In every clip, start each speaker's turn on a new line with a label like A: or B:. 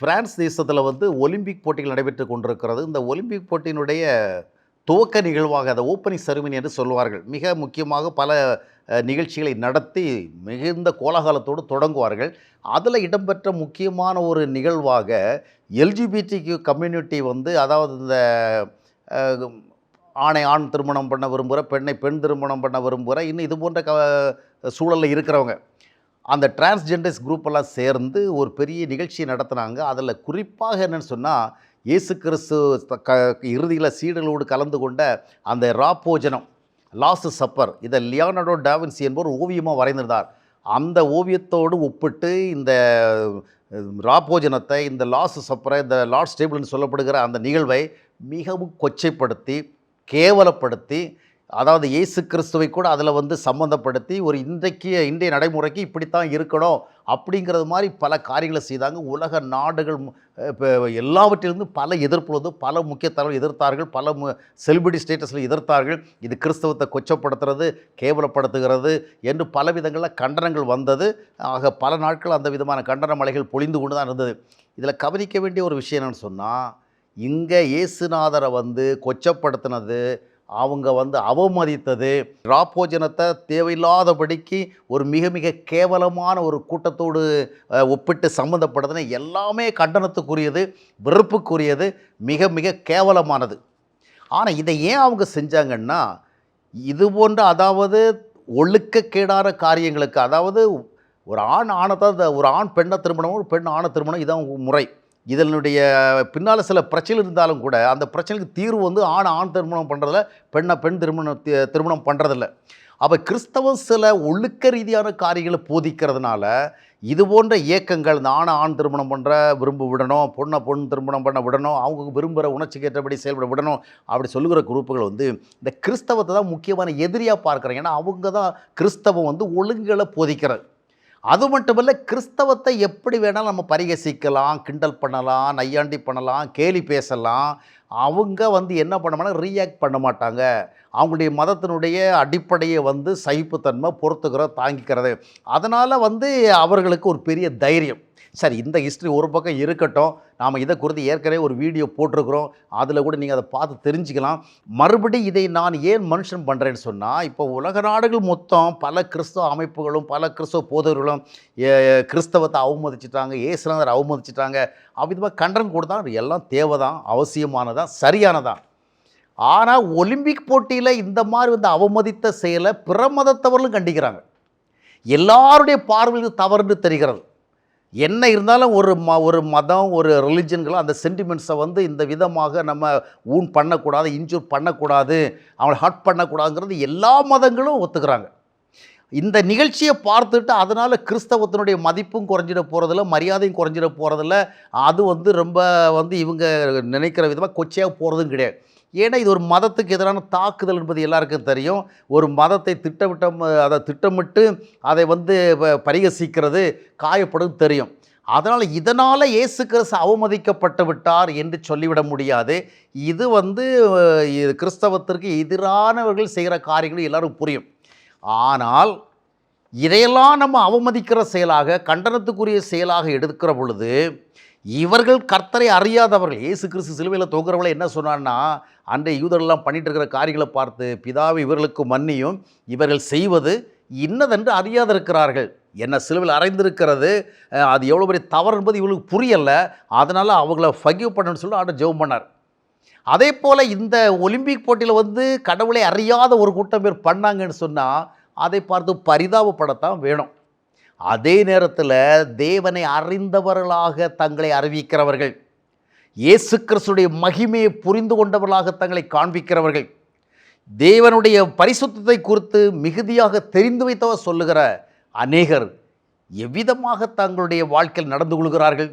A: France தேசத்தில் வந்து Olympic போட்டிகள் நடைபெற்று கொண்டிருக்கிறது. இந்த ஒலிம்பிக் போட்டியினுடைய துவக்க நிகழ்வாக அதை ஓப்பனிங் செருமனி என்று சொல்வார்கள். மிக முக்கியமாக பல நிகழ்ச்சிகளை நடத்தி மிகுந்த கோலாகலத்தோடு தொடங்குவார்கள். அதில் இடம்பெற்ற முக்கியமான ஒரு நிகழ்வாக எல்ஜிபிடிக்யூ கம்யூனிட்டி வந்து அதாவது இந்த ஆணை ஆண் திருமணம் பண்ண விரும்புகிற பெண்ணை பெண் திருமணம் பண்ண விரும்புகிற இன்னும் இது போன்ற க சூழலில் இருக்கிறவங்க. அந்த டிரான்ஸ்ஜெண்டர்ஸ் குரூப்பெல்லாம் சேர்ந்து ஒரு பெரிய நிகழ்ச்சி நடத்துனாங்க. அதில் குறிப்பாக என்னென்னு சொன்னால் இயேசு கிறிஸ்து க இறுதியில் சீடர்களோடு கலந்து கொண்ட அந்த ராப்போஜனம் லாஸ்ட் சப்பர் இதை லியானடோ டாவின்சி என்பவர் ஓவியமாக வரைந்திருந்தார். அந்த ஓவியத்தோடு ஒப்பிட்டு இந்த ராப்போஜனத்தை இந்த லாஸ்ட் சப்பரை இந்த லார்ட் ஸ்டேபிள்னு சொல்லப்படுகிற அந்த நிகழ்வை மிகவும் கொச்சைப்படுத்தி கேவலப்படுத்தி அதாவது இயேசு கிறிஸ்துவை கூட அதில் வந்து சம்மந்தப்படுத்தி ஒரு இன்றைக்கு இன்றைய நடைமுறைக்கு இப்படித்தான் இருக்கணும் அப்படிங்கிறது மாதிரி பல காரியங்களை செய்தாங்க. உலக நாடுகள் இப்போ எல்லாவற்றிலிருந்து பல எதிர்ப்பு வந்து பல முக்கிய தலைவர்கள் எதிர்த்தார்கள். பல மு செலிபிரிட்டி ஸ்டேட்டஸில் எதிர்த்தார்கள். இது கிறிஸ்தவத்தை கொச்சப்படுத்துறது கேவலப்படுத்துகிறது என்று பல விதங்களில் கண்டனங்கள் வந்தது. ஆக பல நாட்கள் அந்த விதமான கண்டன மலைகள் பொழிந்து கொண்டு தான் இருந்தது. இதில் கவனிக்க வேண்டிய ஒரு விஷயம் என்னென்னு சொன்னால் இங்கே இயேசுநாதரை வந்து கொச்சப்படுத்தினது அவங்க வந்து அவமதித்தது. ராப்போஜனத்தை தேவையில்லாதபடிக்கு ஒரு மிக மிக கேவலமான ஒரு கூட்டத்தோடு ஒப்பிட்டு சம்மந்தப்படுதுன்னு எல்லாமே கண்டனத்துக்குரியது வெறுப்புக்குரியது மிக மிக கேவலமானது. ஆனால் இதை ஏன் அவங்க செஞ்சாங்கன்னா இது போன்ற அதாவது ஒழுக்கக்கேடான காரியங்களுக்கு அதாவது ஒரு ஆண் ஆணத்தை ஒரு ஆண் பெண்ணை திருமணம் ஒரு பெண் ஆணை திருமணம் இதான் முறை. இதனுடைய பின்னால் சில பிரச்சனை இருந்தாலும் கூட அந்த பிரச்சனைக்கு தீர்வு வந்து ஆண் ஆண் திருமணம் பண்ணுறதில்ல பெண்ணை பெண் திருமணம் திருமணம் பண்ணுறதில்ல அப்போ கிறிஸ்தவம் சில ஒழுக்க ரீதியான காரியங்களை போதிக்கிறதுனால இது போன்ற இயக்கங்கள் இந்த ஆணை ஆண் திருமணம் பண்ணுற விரும்ப விடணும் பொண்ணை பொண்ணு திருமணம் பண்ண விடணும் அவங்க விரும்புகிற உணர்ச்சிக்கு ஏற்றபடி செயல்பட விடணும் அப்படி சொல்லுகிற குரூப்புகள் வந்து இந்த கிறிஸ்தவத்தை தான் முக்கியமான எதிரியாக பார்க்குறாங்க. ஏன்னா அவங்க தான் கிறிஸ்தவம் வந்து ஒழுங்குகளை போதிக்கிறது. அது மட்டுமல்ல கிறிஸ்தவத்தை எப்படி வேணாலும் நம்ம பரிகசிக்கலாம் கிண்டல் பண்ணலாம் நையாண்டி பண்ணலாம் கேலி பேசலாம். அவங்க வந்து என்ன பண்ண ரியாக்ட் பண்ண மாட்டாங்க. அவங்களுடைய மதத்தினுடைய அடிப்படையை வந்து சகிப்புத்தன்மை பொறுத்துக்கிற தாங்கிக்கிறது. அதனால் வந்து அவர்களுக்கு ஒரு பெரிய தைரியம். சரி இந்த ஹிஸ்ட்ரி ஒரு பக்கம் இருக்கட்டும். நாம் இதை குறித்து ஏற்கனவே ஒரு வீடியோ போட்டிருக்கிறோம். அதில் கூட நீங்கள் அதை பார்த்து தெரிஞ்சுக்கலாம். மறுபடி இதை நான் ஏன் மனுஷன் பண்ணுறேன்னு சொன்னால் இப்போ உலக நாடுகள் மொத்தம் பல கிறிஸ்தவ அமைப்புகளும் பல கிறிஸ்தவ போதகர்களும் ஏ- கிறிஸ்தவத்தை அவமதிச்சிட்டாங்க ஏசுநாதர் அவமதிச்சிட்டாங்க. அவ்விதமாக கண்டனம் கூட அது எல்லாம் தேவை தான் அவசியமானதான் சரியானதான். ஆனால் ஒலிம்பிக் போட்டியில் இந்த மாதிரி வந்து அவமதித்த செயலை பிற மதத்தவர்களும் கண்டிக்கிறாங்க. எல்லாருடைய பார்வையில் தவறுன்னு தெரிகிறது. என்ன இருந்தாலும் ஒரு ம ஒரு மதம் ஒரு ரிலிஜன்களும் அந்த சென்டிமெண்ட்ஸை வந்து இந்த விதமாக நம்ம ஊன் பண்ணக்கூடாது இன்ஜூர் பண்ணக்கூடாது அவங்களை ஹர்ட் பண்ணக்கூடாதுங்கிறது எல்லா மதங்களும் ஒத்துக்கிறாங்க. இந்த நிகழ்ச்சியை பார்த்துட்டு அதனால் கிறிஸ்தவத்தினுடைய மதிப்பும் குறைஞ்சிட போகிறதில்ல மரியாதையும் குறைஞ்சிட போகிறதில்ல அது வந்து ரொம்ப வந்து இவங்க நினைக்கிற விதமாக கொச்சையாக போகிறதும் கிடையாது. ஏன்னா இது ஒரு மதத்துக்கு எதிரான தாக்குதல் என்பது எல்லாருக்கும் தெரியும். ஒரு மதத்தை திட்டமிட்டம் அதை திட்டமிட்டு அதை வந்து பரிகசிக்கிறது காயப்படும் தெரியும். அதனால் இதனால் இயேசு கிறிஸ்து அவமதிக்கப்பட்டு விட்டார் என்று சொல்லிவிட முடியாது. இது வந்து கிறிஸ்தவத்திற்கு எதிரானவர்கள் செய்கிற காரியங்களும் எல்லாரும் புரியும். ஆனால் இதையெல்லாம் நம்ம அவமதிக்கிற செயலாக கண்டனத்துக்குரிய செயலாக எடுக்கிற பொழுது இவர்கள் கர்த்தரை அறியாதவர்கள் ஏசு கிறிஸ்து சிலுவையில் தொங்குறவங்கள என்ன சொன்னான்னா அன்றைய யூதர்கள்லாம் பண்ணிட்டு இருக்கிற காரியங்களை பார்த்து பிதாவை இவர்களுக்கு மன்னியும். இவர்கள் செய்வது இன்னதென்று அறியாதிருக்கிறார்கள். என்ன சிலுவையில் அறைந்திருக்கிறது அது எவ்வளோ பெரிய தவறு என்பது இவங்களுக்கு புரியலை. அதனால் அவங்கள ஃபகிவ் பண்ணணும்னு சொல்லி ஆண்டு ஜெபம் பண்ணார். அதே போல் இந்த ஒலிம்பிக் போட்டியில் வந்து கடவுளை அறியாத ஒரு கூட்டம் பேர் பண்ணாங்கன்னு சொன்னால் அதை பார்த்து பரிதாபப்படத்தான் வேணும். அதே நேரத்தில் தேவனை அறிந்தவர்களாக தங்களை அறிவிக்கிறவர்கள் இயேசு கிறிஸ்துடைய மகிமையை புரிந்து கொண்டவர்களாக தங்களை காண்பிக்கிறவர்கள் தேவனுடைய பரிசுத்தத்தை குறித்து மிகுதியாக தெரிந்து வைத்தவர் சொல்லுகிற அநேகர் எவ்விதமாக தங்களுடைய வாழ்க்கையில் நடந்து கொள்கிறார்கள்?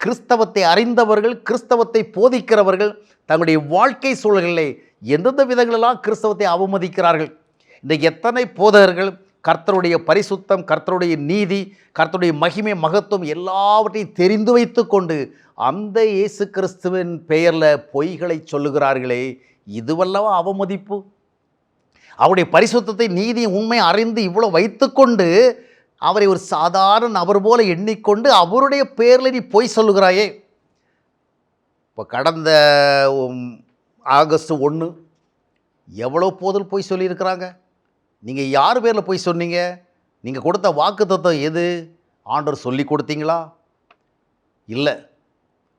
A: கிறிஸ்தவத்தை அறிந்தவர்கள் கிறிஸ்தவத்தை போதிக்கிறவர்கள் தங்களுடைய வாழ்க்கை சூழல்களை எந்தெந்த விதங்களெல்லாம் கிறிஸ்தவத்தை அவமதிக்கிறார்கள்? இந்த எத்தனை போதகர்கள் கர்த்தருடைய பரிசுத்தம் கர்த்தருடைய நீதி கர்த்தருடைய மகிமை மகத்துவம் எல்லாவற்றையும் தெரிந்து வைத்துக்கொண்டு அந்த இயேசு கிறிஸ்துவின் பெயரில் பொய்களை சொல்லுகிறார்களே இதுவல்லவா அவமதிப்பு? அவருடைய பரிசுத்தத்தை நீதி உண்மை அறிந்து இவ்வளோ வைத்துக்கொண்டு அவரை ஒரு சாதாரண நபர் போல எண்ணிக்கொண்டு அவருடைய பேரில் நீ பொய் சொல்லுகிறாயே. இப்போ கடந்த ஆகஸ்ட் ஒன்று எவ்வளோ போதில் பொய் சொல்லியிருக்கிறாங்க? நீங்கள் யார் பேரில் பொய் சொன்னீங்க? நீங்கள் கொடுத்த வாக்கு எது? ஆண்டவர் சொல்லி கொடுத்தீங்களா? இல்லை.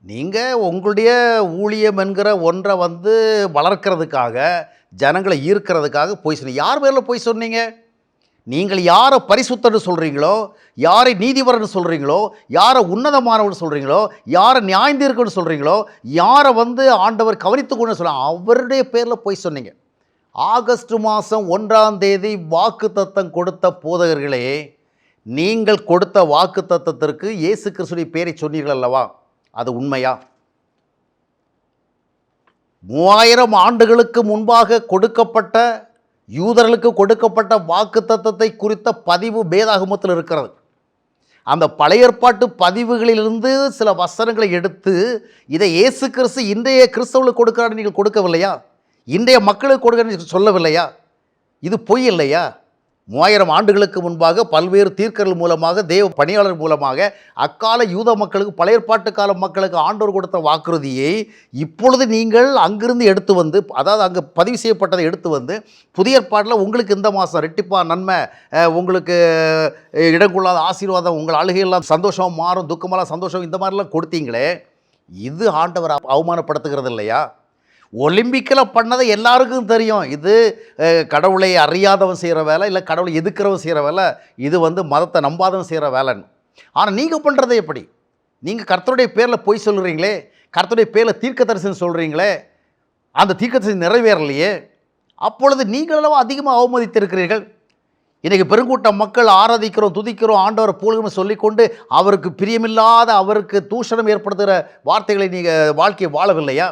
A: நீங்கள் உங்களுடைய ஊழியம் என்கிற ஒன்றை வந்து வளர்க்கறதுக்காக ஜனங்களை ஈர்க்கிறதுக்காக பொய் சொன்னீங்க. யார் பேரில் பொய் சொன்னீங்க? நீங்கள் யாரை பரிசுத்தன்னு சொல்கிறீங்களோ யாரை நீதிபரன்னு சொல்கிறீங்களோ யாரை உன்னதமானவர்னு சொல்கிறீங்களோ யாரை நியாயந்தீர்க்கன்னு சொல்கிறீங்களோ யாரை வந்து ஆண்டவர் கவனித்துக்கணும்னு சொல்ல அவருடைய பேரில் பொய் சொன்னீங்க. ஆகஸ்ட் மாதம் ஒன்றாம் தேதி வாக்கு தத்தம் கொடுத்த போதகர்களே நீங்கள் கொடுத்த வாக்கு தத்தத்திற்கு இயேசு கிறிஸ்துடைய பேரை சொன்னீர்கள் அல்லவா? அது உண்மையா? மூவாயிரம் ஆண்டுகளுக்கு முன்பாக கொடுக்கப்பட்ட யூதர்களுக்கு கொடுக்கப்பட்ட வாக்கு தத்தத்தை குறித்த பதிவு வேதாகமத்தில் இருக்கிறது. அந்த பழைய ஏற்பாட்டு பதிவுகளிலிருந்து சில வசனங்களை எடுத்து இதை இயேசு கிறிஸ்து இன்றைய கிறிஸ்தவர்களுக்கு கொடுக்கிறார் நீங்கள் கொடுக்கவில்லையா? இன்றைய மக்களுக்கு கொடுக்க சொல்லவில்லையா? இது பொய் இல்லையா? மூவாயிரம் ஆண்டுகளுக்கு முன்பாக பல்வேறு தீர்க்கர்கள் மூலமாக தேவ பணியாளர் மூலமாக அக்கால யூத மக்களுக்கு பழைய ஏற்பாட்டு கால மக்களுக்கு ஆண்டவர் கொடுத்த வாக்குறுதியை இப்பொழுது நீங்கள் அங்கிருந்து எடுத்து வந்து அதாவது அங்கே பதிவு செய்யப்பட்டதை எடுத்து வந்து புதிய ஏற்பாட்டில் உங்களுக்கு இந்த மாதம் ரெட்டிப்பா நன்மை உங்களுக்கு இடம் கொள்ளாத ஆசீர்வாதம் உங்கள் அழுகையெல்லாம் சந்தோஷம் மாறும் துக்கமெல்லாம் சந்தோஷம் இந்த மாதிரிலாம் கொடுத்தீங்களே இது ஆண்டவர் அவமானப்படுத்துகிறது இல்லையா ஒலிம்பிக்கில் பண்ணதை எல்லாருக்கும் தெரியும். இது கடவுளை அறியாதவன் செய்கிற வேலை இல்லை கடவுளை எதுக்கிறவன் செய்கிற வேலை இது வந்து மதத்தை நம்பாதவன் செய்கிற வேலைன்னு. ஆனால் நீங்கள் பண்ணுறது எப்படி? நீங்கள் கர்த்தருடைய பேரில் பொய் சொல்கிறீங்களே கர்த்தருடைய பேரில் தீர்க்க தரிசனம் சொல்கிறீங்களே அந்த தீர்க்க தரிசனம் நிறைவேறலையே அப்பொழுது நீங்களும் அதிகமாக அவமதித்திருக்கிறீர்கள். இன்றைக்கி பெருங்கூட்டம் மக்கள் ஆராதிக்கிறோம் துதிக்கிறோம் ஆண்டவர் போலுன்னு சொல்லிக்கொண்டு அவருக்கு பிரியமில்லாத அவருக்கு தூஷணம் ஏற்படுத்துகிற வார்த்தைகளை நீங்கள் வாழ்க்கையை வாழவில்லையா?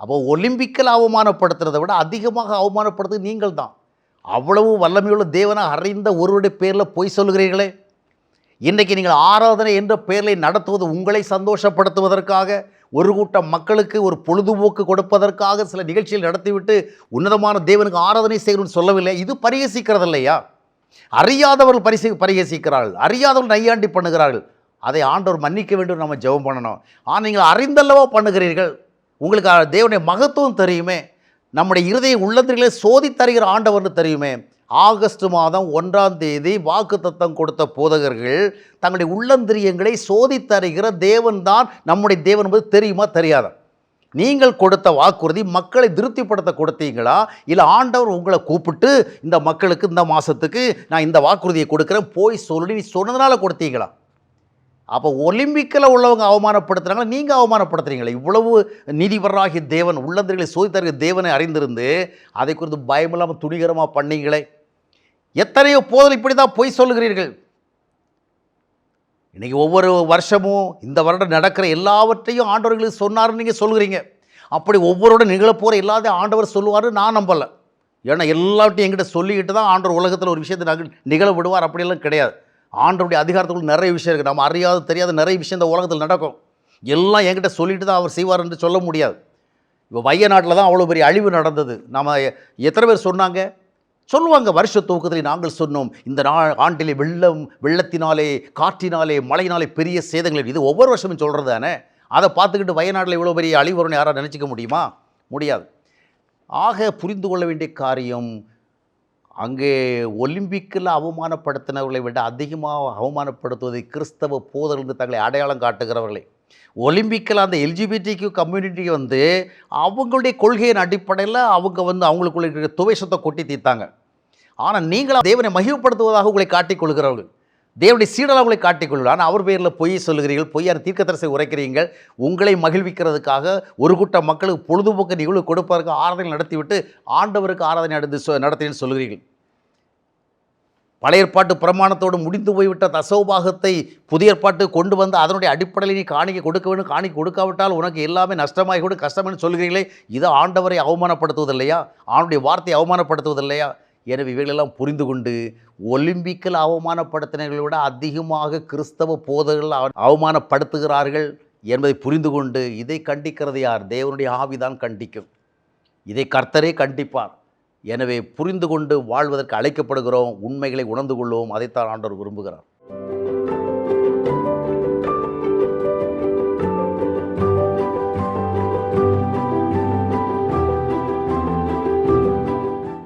A: அப்போ ஒலிம்பிக்கில் அவமானப்படுத்துறதை விட அதிகமாக அவமானப்படுத்து நீங்கள் தான் அவ்வளவு வல்லமையுள்ள தேவனை அறிந்த ஒருவருடைய பேரில் பொய் சொல்லுகிறீர்களே. இன்றைக்கி நீங்கள் ஆராதனை என்ற பெயரில் நடத்துவது உங்களை சந்தோஷப்படுத்துவதற்காக ஒரு கூட்டம் மக்களுக்கு ஒரு பொழுதுபோக்கு கொடுப்பதற்காக சில நிகழ்ச்சிகள் நடத்திவிட்டு உன்னதமான தேவனுக்கு ஆராதனை செய்யணும்னு சொல்லவில்லை. இது பரிகசிக்கிறது இல்லையா அறியாதவர்கள் பரிசு பரிகசிக்கிறார்கள். அறியாதவர்கள் நையாண்டி பண்ணுகிறார்கள். அதை ஆண்டவர் மன்னிக்க வேண்டும் நம்ம ஜெபம் பண்ணணும். ஆனால் நீங்கள் அறிந்தல்லவோ பண்ணுகிறீர்கள். உங்களுக்கு தேவனுடைய மகத்துவம் தெரியுமே. நம்முடைய இருதய உள்ளந்திரிகளை சோதி தருகிற ஆண்டவர்னு தெரியுமே. ஆகஸ்ட் மாதம் ஒன்றாம் தேதி வாக்கு தத்தம் கொடுத்த போதகர்கள் தங்களுடைய உள்ளந்திரியங்களை சோதி தருகிற தேவன் தான் நம்முடைய தேவன் என்பது தெரியுமா தெரியாதா? நீங்கள் கொடுத்த வாக்குறுதி மக்களை திருப்திப்படுத்த கொடுத்தீங்களா? இல்லை ஆண்டவர் உங்களை கூப்பிட்டு இந்த மக்களுக்கு இந்த மாதத்துக்கு நான் இந்த வாக்குறுதியை கொடுக்குறேன் போய் சொல்லி நீ சொன்னதுனால கொடுத்தீங்களா? அப்போ ஒலிம்பிக்கில் உள்ளவங்க அவமானப்படுத்துகிறாங்களா நீங்கள் அவமானப்படுத்துறீங்களா? இவ்வளவு நீதிபராகிய தேவன் உள்ளந்தர்களை சோதித்தார்கள் தேவனை அறிந்திருந்து அதை குறித்து பயமில்லாமல் துணிகரமாக பண்ணீங்களே? எத்தனையோ போதல் இப்படி தான் பொய் சொல்லுகிறீர்கள். இன்றைக்கி ஒவ்வொரு வருஷமும் இந்த வருடம் நடக்கிற எல்லாவற்றையும் ஆண்டவர்களுக்கு சொன்னார்னு நீங்கள் சொல்கிறீங்க அப்படி ஒவ்வொருட நிகழப்போகிற எல்லாத்தையும் ஆண்டவர் சொல்லுவார் நான் நம்பலை. ஏன்னா எல்லாவற்றையும் எங்கிட்ட சொல்லிக்கிட்டு தான் ஆண்டவர் உலகத்தில் ஒரு விஷயத்தை நக நிகழ விடுவார் அப்படியெல்லாம் கிடையாது. ஆண்டருடைய அதிகாரத்துக்குள்ள நிறைய விஷயம் இருக்குது நம்ம அறியாத தெரியாத நிறைய விஷயம் இந்த உலகத்தில் நடக்கும். எல்லாம் என்கிட்ட சொல்லிட்டு தான் அவர் செய்வார் என்று சொல்ல முடியாது. இப்போ வைய நாட்டில் தான் அவ்வளோ பெரிய அழிவு நடந்தது. நம்ம எத்தனை பேர் சொன்னாங்க? சொல்லுவாங்க வருஷ துவக்கத்தில் நாங்கள் சொன்னோம் இந்த நா ஆண்டிலே வெள்ளம் வெள்ளத்தினாலே காற்றினாலே மழையினாலே பெரிய சேதங்கள். இது ஒவ்வொரு வருஷமும் சொல்கிறது தானே? அதை பார்த்துக்கிட்டு வயநாட்டில் இவ்வளோ பெரிய அழிவு வரும்னு யாராவது நினச்சிக்க முடியுமா? முடியாது. ஆக புரிந்து கொள்ள வேண்டிய காரியம் அங்கே ஒலிம்பிக்கில் அவமானப்படுத்தினவர்களை விட அதிகமாக அவமானப்படுத்துவதை கிறிஸ்தவ போதர்கள் தங்களை அடையாளம் காட்டுகிறவர்களே. ஒலிம்பிக்கில் அந்த எல்ஜிபிடிக்கு கம்யூனிட்டி வந்து அவங்களுடைய கொள்கையின் அடிப்படையில் அவங்க வந்து அவங்களுக்குள்ள இருக்கிற துவேஷத்தை கொட்டி தீர்த்தாங்க. ஆனால் நீங்களும் தேவனை மகிழ்ப்படுத்துவதாக உங்களை காட்டிக்கொள்கிறவர்கள் தேவனுடைய சீடலாக உங்களை காட்டிக்கொள்கிறார் அவர் பேரில் பொய் சொல்லுகிறீர்கள் பொய்யான தீர்க்கத்தரசை உரைக்கிறீர்கள் உங்களை மகிழ்விக்கிறதுக்காக ஒரு கூட்டம் மக்களுக்கு பொழுதுபோக்கு நிகழ்வு கொடுப்பதற்கு ஆராதனை நடத்திவிட்டு ஆண்டவருக்கு ஆராதனை நடந்து சொ நடத்தினு சொல்கிறீர்கள் பழைய ஏற்பாட்டு பிரமாணத்தோடு முடிந்து போய்விட்ட தசோபாகத்தை புதிய ஏற்பாட்டு கொண்டு வந்து அதனுடைய அடிப்படையில் நீ காணிக்க கொடுக்க வேண்டும் காணிக்க கொடுக்காவிட்டால் உனக்கு எல்லாமே நஷ்டமாகி கூட கஷ்டம்னு சொல்கிறீங்களே இது ஆண்டவரை அவமானப்படுத்துவதில்லையா? ஆண்டுடைய வார்த்தையை அவமானப்படுத்துவதில்லையா? எனவே இவைகளெல்லாம் புரிந்து கொண்டு ஒலிம்பிக்கில் அவமானப்படுத்தினர்களை விட அதிகமாக கிறிஸ்தவ போதகர்கள் அவமானப்படுத்துகிறார்கள் என்பதை புரிந்து கொண்டு இதை கண்டிக்கிறது யார்? தேவனுடைய ஆவிதான் கண்டிக்கும். இதை கர்த்தரே கண்டிப்பார். எனவே புரிந்து கொண்டு வாழ்வதற்கு அழைக்கப்படுகிறோம் உண்மைகளை உணர்ந்து கொள்வோம் அதைத்தான் ஆண்டவர் விரும்புகிறார்.